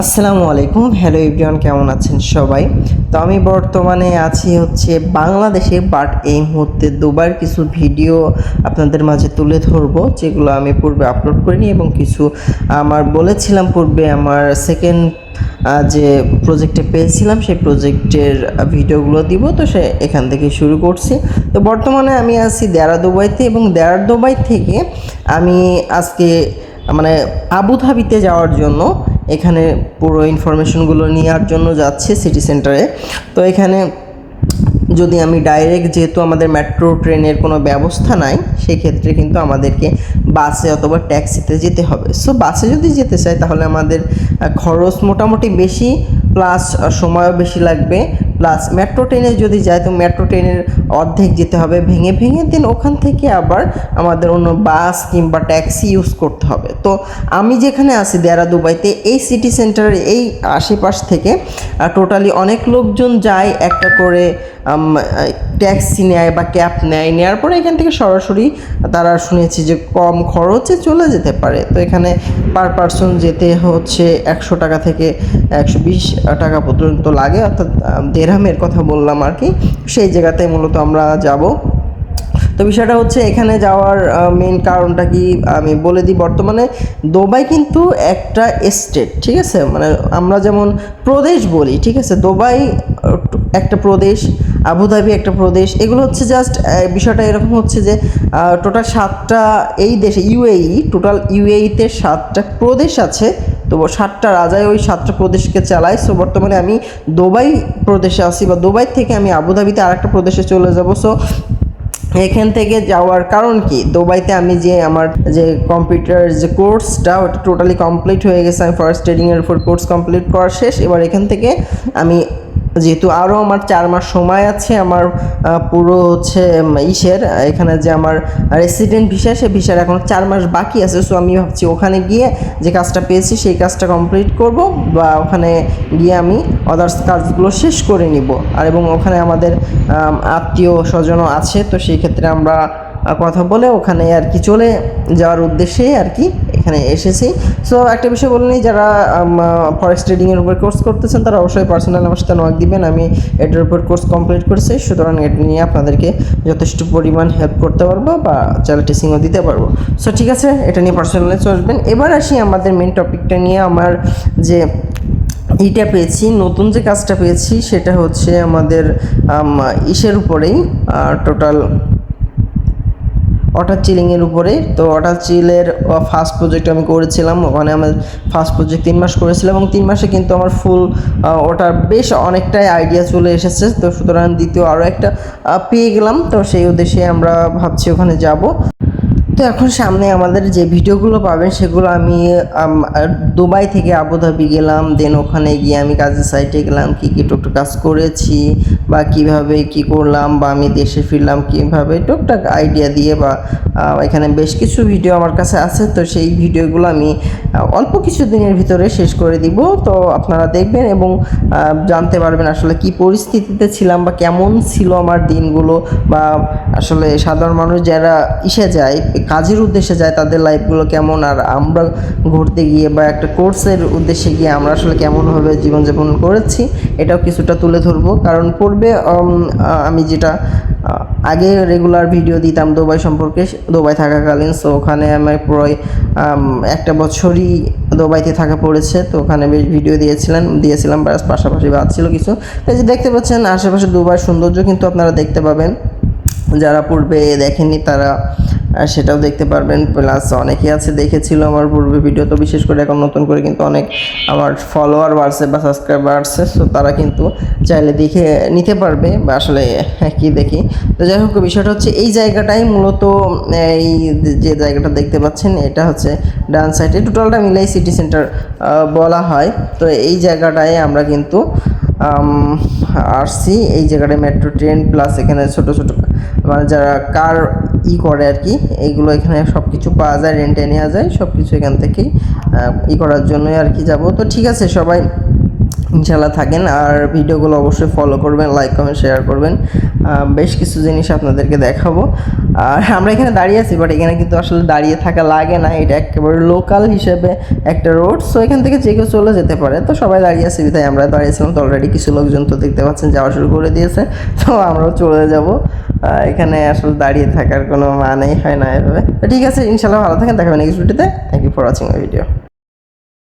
আসসালামু আলাইকুম। Hello everyone কেমন আছেন সবাই? তো আমি বর্তমানে আছি হচ্ছে বাংলাদেশে বাট এই মুহূর্তে দুবার কিছু ভিডিও আপনাদের মাঝে তুলে ধরবো, যেগুলো আমি পূর্বে আপলোড করিনি এবং কিছু আমার বলেছিলাম পূর্বে আমার সেকেন্ড যে প্রজেক্টে পেয়েছিলাম, সেই প্রজেক্টের ভিডিওগুলো দিব, তো সে এখান থেকে শুরু করছি। তো বর্তমানে আমি আছি দেরা দুবাইতে এবং দেরা দুবাই থেকে আমি আজকে মানে আবুধাবিতে যাওয়ার জন্য এখানে পুরো ইনফরমেশনগুলো নেওয়ার জন্য যাচ্ছে সিটি সেন্টারে তো এখানে যদি আমি ডাইরেক্ট যেহেতু আমাদের মেট্রো ট্রেনের কোনো ব্যবস্থা নাই, সেক্ষেত্রে কিন্তু আমাদেরকে বাসে অথবা ট্যাক্সিতে যেতে হবে। সো বাসে যদি যেতে চাই তাহলে আমাদের খরচ মোটামুটি বেশি প্লাস সময়ও বেশি লাগবে। প্লাস মেট্রো ট্রেনে যদি যাই তো মেট্রো ট্রেনের অর্ধেক যেতে হবে। ভেঙে ভেঙে দেন ওখান থেকে আবার আমাদের অন্য বাস কিংবা ট্যাক্সি ইউজ করতে হবে। তো আমি যেখানে আছি দেরা দুবাইতে এই সিটি সেন্টারের এই আশেপাশ থেকে টোটালি অনেক লোকজন যায় একটা করে ট্যাক্সি নেয় বা ক্যাব নেয়। নেওয়ার পরে এখান থেকে সরাসরি তারা শুনেছি যে কম খরচে চলে যেতে পারে। তো এখানে পার পার্সন যেতে হচ্ছে একশো টাকা থেকে একশো বিশ টাকা পর্যন্ত লাগে অর্থাৎ আম, দেড়হামের কথা বললাম আর কি, সেই জায়গাতে মূলত আমরা যাব। তো বিষয়টা হচ্ছে এখানে যাওয়ার মেন কারণটা কি আমি বলে দিই বর্তমানে। দুবাই কিন্তু একটা স্টেট ঠিক আছে? মানে আমরা যেমন প্রদেশ বলি, ঠিক আছে? দুবাই একটা প্রদেশ আবুধাবি একটা প্রদেশ। এগুলো হচ্ছে জাস্ট বিষয়টা এরকম হচ্ছে যে টোটাল সাতটা এই দেশে ইউএই টোটাল ইউএইতে সাতটা প্রদেশ আছে। তো সাতটা রাজায় ওই সাতটা প্রদেশকে চালায়। সো বর্তমানে আমি দুবাই প্রদেশে আসি বা দুবাই থেকে আমি আবুধাবিতে আরেকটা প্রদেশে চলে যাব। সো এখান থেকে যাওয়ার কারণ কি? দুবাইতে আমি যে আমার যে কম্পিউটার যে কোর্সটা ওটা টোটালি কমপ্লিট হয়ে গেছে। আমি ফার্স্ট ট্রেডিংয়ের উপর কোর্স কমপ্লিট করা শেষ। এবার এখান থেকে আমি যেহেতু আরও আমার চার মাস সময় আছে, আমার পুরো হচ্ছে ইসের, এখানে যে আমার রেসিডেন্ট ভিসা সে ভিসার এখন চার মাস বাকি আছে। সো আমি ভাবছি ওখানে গিয়ে যে কাজটা পেয়েছি, সেই কাজটা কমপ্লিট করব বা ওখানে গিয়ে আমি আদার্স কাজগুলো শেষ করে নিব। আর এবং ওখানে আমাদের আত্মীয় স্বজনও আছে, তো সেই ক্ষেত্রে আমরা কথা বলে ওখানে আর কি চলে যাওয়ার উদ্দেশ্যে আর কি এখানে এসেছি। সো একটা বিষয় বলে নিই, যারা ফরেস্ট ট্রেডিংয়ের উপর কোর্স করতেছেন, তারা অবশ্যই পার্সোনাল আমার সাথে নক দিবেন। আমি এটার উপর কোর্স কমপ্লিট করেছি, সুতরাং এটা নিয়ে আপনাদেরকে যথেষ্ট পরিমাণ হেল্প করতে পারব বা চাইলে টিচিংও দিতে পারব। সো ঠিক আছে, এটা নিয়ে পার্সোনালি চলবেন। এবার আসি আমাদের মেন টপিকটা নিয়ে। আমার যে এইটা পেয়েছি, নতুন যে কাজটা পেয়েছি, সেটা হচ্ছে আমাদের ইসের উপরেই টোটাল অটার চিলিংয়ের উপরে। তো অটার চিলের ফার্স্ট প্রজেক্ট আমি করেছিলাম। ওখানে আমার ফার্স্ট প্রজেক্ট তিন মাস করেছিলাম এবং তিন মাসে কিন্তু আমার ফুল ওটার বেশ অনেকটাই আইডিয়া চলে এসেছে। তো সুতরাং দ্বিতীয় আরও একটা পেয়ে গেলাম। তো সেই উদ্দেশ্যে আমরা ভাবছি ওখানে যাব। তো এখন সামনে আমাদের যে ভিডিওগুলো পাবেন সেগুলো আমি দুবাই থেকে আবুধাবি গেলাম দেন ওখানে গিয়ে আমি কাজের সাইটে গেলাম, কী কী টুকটাক কাজ করেছি, বা কীভাবে কি করলাম, বা আমি দেশে ফিরলাম কীভাবে, টুকটাক আইডিয়া দিয়ে, বা এখানে বেশ কিছু ভিডিও আমার কাছে আছে, তো সেই ভিডিওগুলো আমি অল্প কিছু দিনের ভিতরে শেষ করে দিব। তো আপনারা দেখবেন এবং জানতে পারবেন আসলে কি পরিস্থিতিতে ছিলাম, বা কেমন ছিল আমার দিনগুলো, বা আসলে সাধারণ মানুষ যারা ইসে যায় কাজের উদ্দেশ্যে যায়, তাদের লাইফগুলো কেমন? আর আমরা ঘুরতে গিয়ে বা একটা কোর্সের উদ্দেশ্যে গিয়ে আমরা আসলে কেমনভাবে জীবনযাপন করেছি, এটাও কিছুটা তুলে ধরবো। কারণ পূর্বে আমি যেটা আগে রেগুলার ভিডিও দিতাম দুবাই সম্পর্কে, দুবাই থাকাকালীন। সো ওখানে আমার প্রায় একটা বছরই দুবাইতে থাকা পড়েছে। তো ওখানে বেশ ভিডিও দিয়েছিলেন, দিয়েছিলাম পাশাপাশি বাদ ছিল কিছু। তো এই যে দেখতে পাচ্ছেন, আশেপাশে দুবাই সৌন্দর্য কিন্তু আপনারা দেখতে পাবেন। যারা পূর্বে দেখেননি তারা সেটাও দেখতে পারবেন। প্লাস অনেকে আছে, দেখেছিল আমার পূর্বে ভিডিও তো বিশেষ করে এখন নতুন করে কিন্তু অনেক আমার ফলোয়ার বাড়ছে বা সাবস্ক্রাইবার বাড়ছে সো তারা কিন্তু চাইলে দেখে নিতে পারবে বা আসলে কি দেখি। তো যাই হোক, বিষয়টা হচ্ছে এই জায়গাটাই মূলত, এই যে জায়গাটা দেখতে পাচ্ছেন, এটা হচ্ছে ডান সাইডে টোটালটা মিলাই সিটি সেন্টার বলা হয়। তো এই জায়গাটায় আমরা কিন্তু আসছি। এই জায়গাটায় মেট্রো ট্রেন প্লাস এখানে ছোট ছোট মানে যারা কার ই করে আর কি। এইগুলো এখানে সব কিছু পাওয়া যায় রেন্টে নেওয়া যায় সব কিছু এখান থেকেই ই করার জন্যই আর কি যাব। তো ঠিক আছে সবাই ইনশাল্লাহ থাকেন। আর ভিডিওগুলো অবশ্যই ফলো করবেন লাইক কমেন্ট শেয়ার করবেন। বেশ কিছু জিনিস আপনাদেরকে দেখাবো। আর আমরা এখানে দাঁড়িয়ে আছি বাট এখানে কিন্তু আসলে দাঁড়িয়ে থাকা লাগে না। এটা একেবারে লোকাল হিসেবে একটা রোড সো এখান থেকে যে কেউ চলে যেতে পারে। তো সবাই দাঁড়িয়ে আছি, তাই আমরা দাঁড়িয়েছিলাম, তো অলরেডি কিছু লোকজন তো দেখতে পাচ্ছেন, যাওয়া শুরু করে দিয়েছে। তো আমরাও চলে যাব। এখানে আসলে দাঁড়িয়ে থাকার কোনো মানেই হয় না এভাবে। ঠিক আছে, ইনশাল্লাহ ভালো থাকেন দেখাবেন নেক্সট ভিডিওতে thank you for watching video